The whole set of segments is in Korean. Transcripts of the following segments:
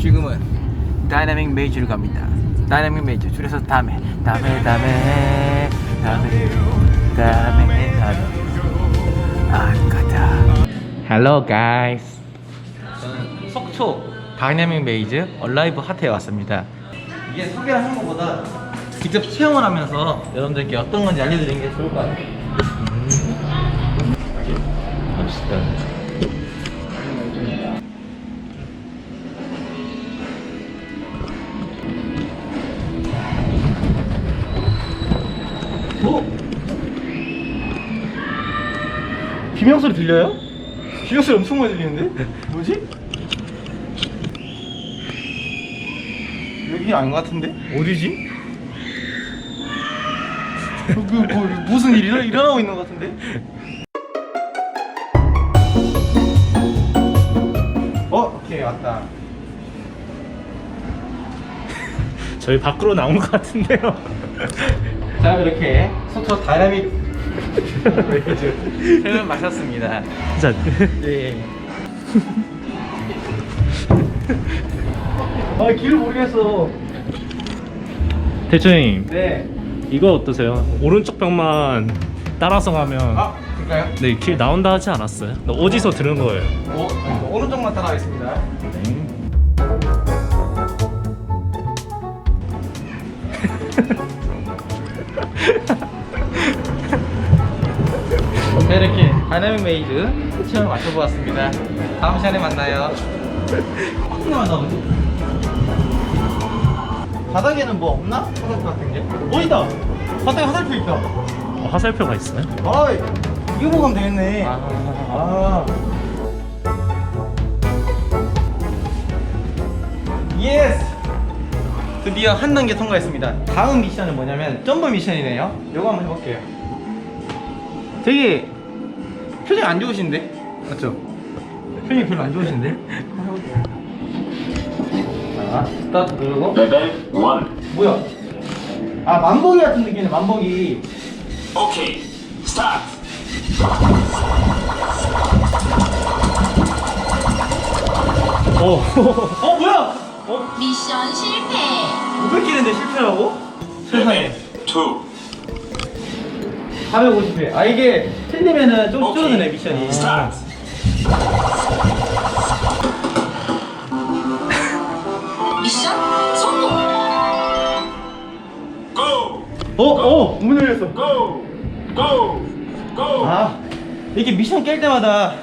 지금은 다이나믹 메이저를 갑니다. 다이나믹 메이저 줄여서 다메 다메 다메 다메 다메 다메 아까다. Hello guys. 저는 속초 다이나믹 메이즈 얼라이브 핫에 왔습니다. 이게 소개를 하는 것보다 직접 체험을 하면서 여러분들께 어떤 건지 알려드리는 게 좋을 것 같아요. 갑시다. 비명 소리 들려요? 비명 소리 엄청 많이 들리는데? 뭐지? 여기 아닌 것 같은데? 어디지? 그, 뭐, 무슨 일이 일어- 일어나고 있는 것 같은데? 어? 오케이 왔다 저희 밖으로 나온 것 같은데요. 자 이렇게 속초 다이나믹 새를 마셨습니다 자, 예. 아 길을 모르겠어 대표님 네 이거 어떠세요? 오른쪽 벽만 따라서 가면 아, 그럴까요? 네 길 나온다 하지 않았어요? 어디서 들은 거예요? 어, 오른쪽만 따라가겠습니다. 네, 이렇게 다이나믹 메이즈 체험을 마쳐보았습니다. 다음 시간에 만나요. 하나만 더 바닥에는 뭐 없나? 화살표 같은 게? 어, 있다! 바닥에 화살표 있다! 어, 화살표가 있어요? 아이, 이거 보고 하면 되겠네. 아, 아. 예스! 드디어 한 단계 통과했습니다. 다음 미션은 뭐냐면 점프 미션이네요. 요거 한번 해볼게요. 되게 표정이 안 좋으신데? 맞죠? 표정이 별로 안 좋으신데? 자, 스타트 누르고. 레벨 1 뭐야? 아, 만보기 같은 느낌이네, 만보기. 오케이 스타트 오, 어, 뭐야? 어? 미션 실패. 500개인데 실패라고? 세상에. 2 450회. 아 이게 틀리면은 좀. 줄어드네 미션이. 스타트 미션 성공. 고! 어, 어, 문 열렸어. 고! 고! 고! 아, 이렇게 미션 깰 때마다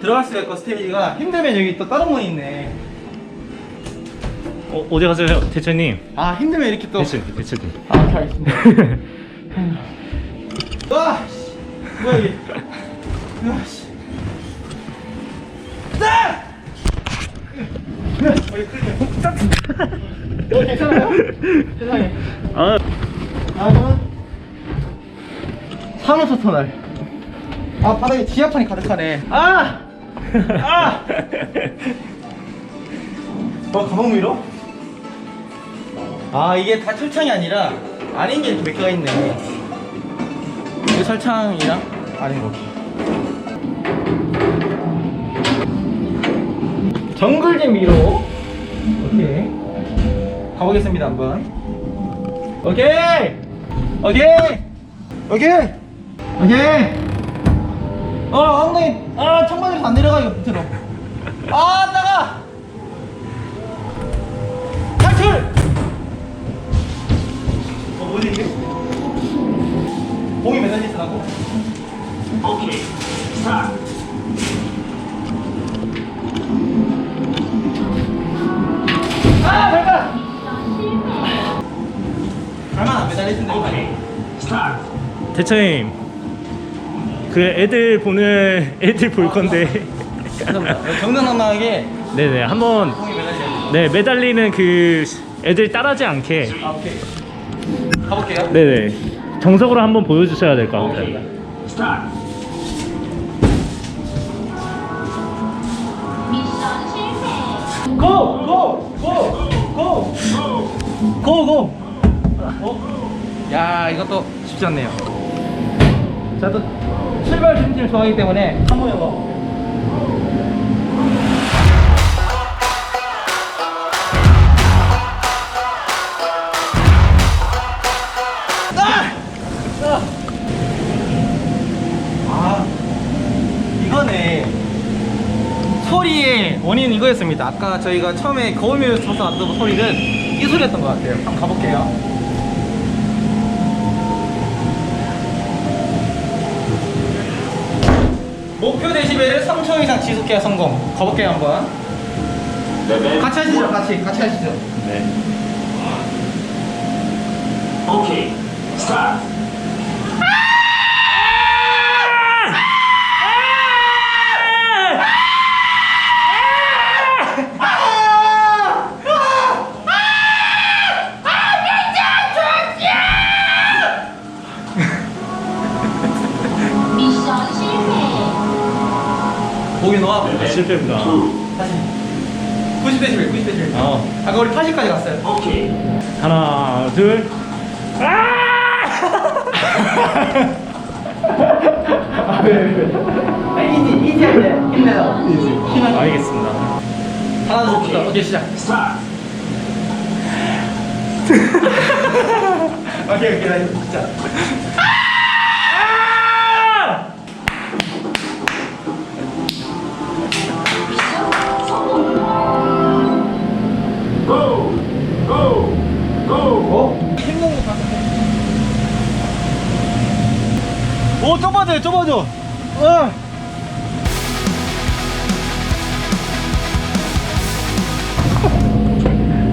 들어갈 수가 있고 스테이지가 힘들면 여기 또 다른 문이 있네. 어, 어디 가세요, 대표님? 아, 힘들면 이렇게 또. 대표님, 대표님. 아, 오케이, 알겠습니다. 와? 와, 씨. 아! 바닥에 지하판이 가득하네. 아! 아! 어 가방 밀어? 아 이게 다 철창이 아니라 아닌 게 이렇게 몇 개가 있네. 이게 철창이랑 아닌 거. 정글잼 미로. 오케이. 가보겠습니다 한번. 오케이. 오케이. 오케이. 오케이. 어, 엉덩이. 아, 청바지에서 안 내려가 이거 밑으로. 아, 나가. 탈출. 어, 뭐지 이게? 공이 매달려 있더라고. 오케이 스타트 아, 발가락. 발만 안 매달려 있는데. 오케이 스타트 대표님. 그 애들 보는 애들 볼 건데. 죄송합니다. 정정당당하게 네네, 한번 공이. 네 매달리는 그 애들 따라지 않게. 아, 오케이. 가볼게요. 네네. 정석으로 한번 보여주셔야 될 것 같아요. 고! 고! 고! 고! 고! 고! 고! 어? 야 이것도 쉽지 않네요 자또 출발 준비를 좋아하기 때문에 한번 해봐 원인은 이거였습니다. 아까 저희가 처음에 거울미를 쳐서 났던 소리는 이 소리였던 것 같아요. 한번 가볼게요. 목표 데시벨을 3초 이상 지속해야 성공. 가볼게요 한번. 레벨 같이 하시죠. 같이 같이 하시죠. 네. 오케이. 스타트. 투. 다시. 90데시벨, 90데시벨. 어. 아까 우리 80까지 갔어요. 오케이. 하나, 둘. 아, 왜, 왜, 왜. 아, 이지, 이지 할 때. 힘내서. 이지. 알겠습니다. 하나, 둘, 셋. 오케이, 시작. 스타트. 오케이, 오케이, 나 이거 진짜. 좁아져요, 좁아져. 어.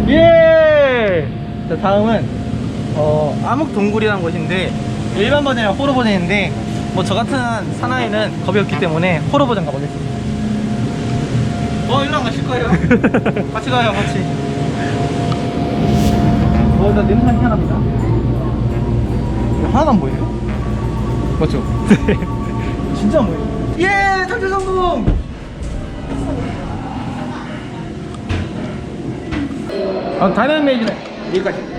예! 자, 다음은, 어, 암흑 동굴이라는 곳인데, 일반 버전이랑 호러 버전인데, 뭐, 저 같은 사나이는 겁이 없기 때문에 호러 버전 가보겠습니다. 어, 일로 안 가실 거예요? 같이 가요, 같이. 어, 나 냄새 희한합니다. 하나도 안 보여요? 맞죠? 네. 진짜 안 보여요. 예! 탈출 성공! 아, 다이너믹 메이즈는 여기까지.